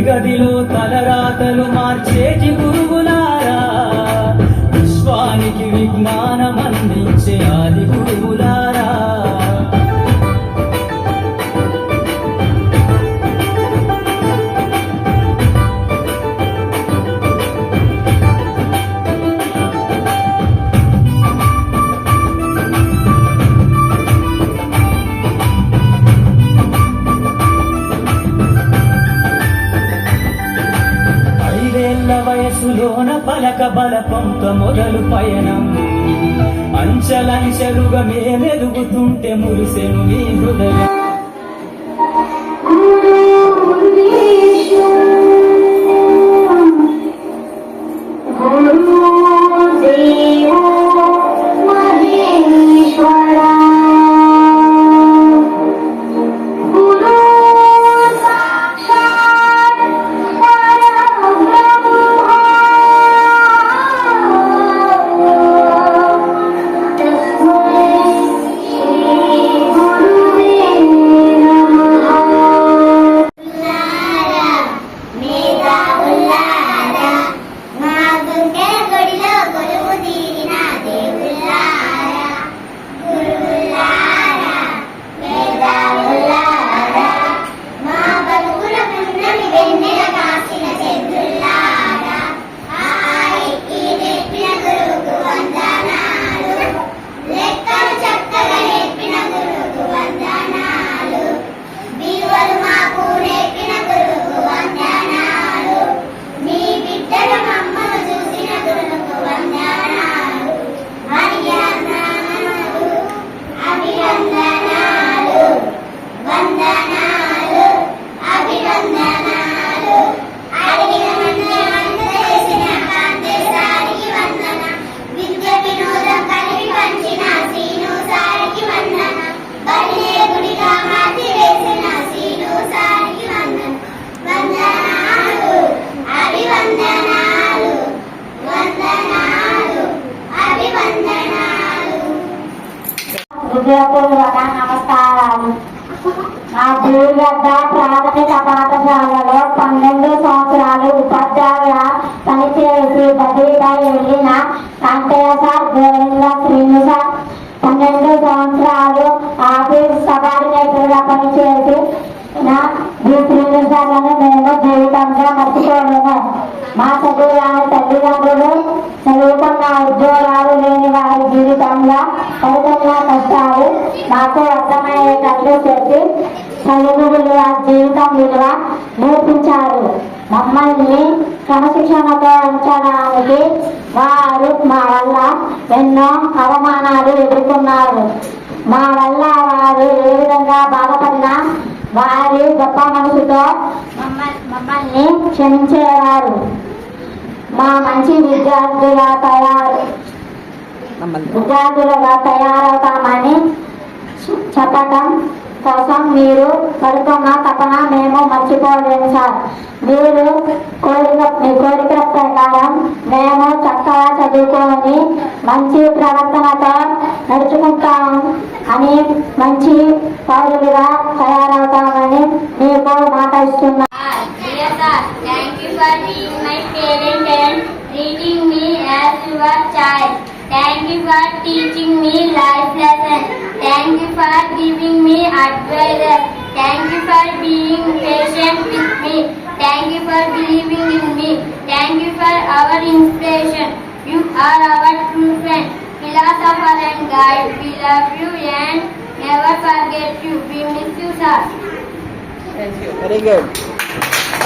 తరగతి గదిలో తలరాతలు మార్చే జిగురు మనసులోన పలక బలపంత మొదలు పయనం. అంచలంచెలుగా మేమెదుగుతుంటే మురిసెను మీ హృదయం. హృదయపూర్వక నమస్కారాలు. నా ప్రాథమిక పాఠశాలలో పన్నెండు సంవత్సరాలు ఉపాధ్యాయ పనిచేసి బదిలీపై వెళ్ళిన కాంతయ్య సార్ గోవింద శ్రీను సార్. పన్నెండు సంవత్సరాలు ఆఫీస్ సబార్డినేటర్గా పనిచేసి నా ఈ శ్రీను సార్లను నేను జీవితంగా మర్చిపోలేను. మా చదువురాని తల్లిదండ్రులు చదువుకున్న ఉద్యోగాలు లేని వారి జీవితంలో పడుతున్న కష్టాలు మాకు అర్థమయ్యేటట్లు చేసి చదువు విలువ జీవితం విలువ నేర్పించారు. మమ్మల్ని క్రమశిక్షణతో ఉంచడానికి వారు మా వల్ల ఎన్నో అవమానాలు ఎదుర్కొన్నారు. మా వల్ల వారు ఏ విధంగా బాధపడినా వారి గొప్ప మనసుతో మమ్మల్ని మమ్మల్ని క్షమించేవారు. మా మంచి విద్యార్థుల తయారు విద్యార్థులుగా తయారవుతామని చెప్పటం కోసం మీరు పడుతున్న తపన మేము మర్చిపోలేము సార్. మీరు కోరిక మీ కోరికల ప్రకారం మేము చక్కగా చదువుకొని మంచి ప్రవర్తనతో నడుచుకుంటాం అని మంచి పౌరులుగా తయారవుతామని మీకు మాట ఇస్తున్నాం. You for teaching me life lessons. Thank you for giving me advice. Thank you for being patient with me. Thank you for believing in me. Thank you for our inspiration. You are our true friend, philosopher and guide. We love you and never forget you. We miss you, sir. Thank you. Very good.